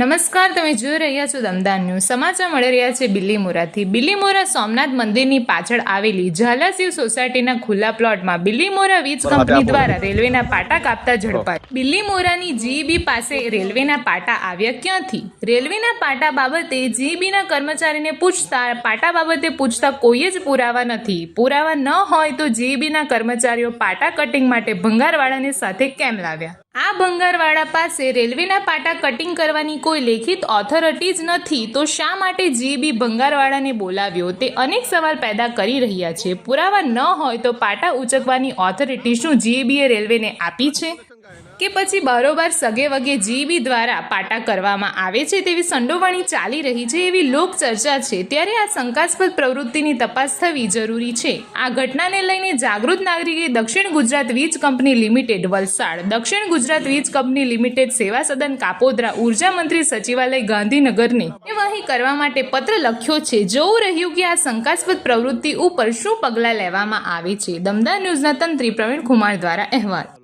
નમસ્કાર તમે જોઈ રહ્યા છો દમદાર ન્યૂઝ. સમાચાર મળી રહ્યા છે બિલ્લીમોરાથી બિલ્લીમોરા સોમનાથ મંદિરની પાછળ આવેલી ઝાલાશિવ સોસાયટીના ખુલ્લા પ્લોટમાં બિલ્લીમોરા વીજ કંપની દ્વારા રેલવેના પાટા કાપતા ઝડપાય. બિલ્લીમોરાની જીઈબી પાસે રેલવેના પાટા આવ્યા ક્યાંથી? રેલવેના પાટા બાબતે જીઈબીના કર્મચારીને પૂછતા પાટા બાબતે પૂછતા કોઈ જ પુરાવા નથી. પુરાવા ન હોય તો જીઈબીના કર્મચારીઓ પાટા કટિંગ માટે ભંગારવાળાને સાથે કેમ લાવ્યા? આ ભંગારવાળા પાસે રેલવેના પાટા કટિંગ કરવાની કોઈ લેખિત ઓથોરિટી જ નથી, તો શા માટે જીબી ભંગારવાળાને બોલાવ્યો? તે અનેક સવાલ પેદા કરી રહ્યા છે. પુરાવા ન હોય તો પાટા ઉચકવાની ઓથોરિટી શું જીબીએ રેલવેને આપી છે. કે પછી બારોબાર સગે વગે જીબી દ્વારા પાટા કરવામાં આવે છે તેવી સંડોવણી ચાલી રહી છે એવી લોક ચર્ચા છે, ત્યારે આ શંકાસ્પદ પ્રવૃત્તિની તપાસ થવી જરૂરી છે. આ ઘટનાને લઈને જાગૃત નાગરિકે દક્ષિણ ગુજરાત વીજ કંપની લિમિટેડ, વલસાડ, દક્ષિણ ગુજરાત વીજ કંપની લિમિટેડ સેવા સદન કાપોદ્રા ઊર્જા મંત્રી સચિવાલય ગાંધીનગરને કાર્યવાહી કરવા માટે પત્ર લખ્યો છે. જોવું રહ્યું કે આ શંકાસ્પદ પ્રવૃત્તિ ઉપર શું પગલાં લેવામાં આવે છે. દમદાર ન્યૂઝના તંત્રી પ્રવીણ કુમાર દ્વારા અહેવાલ.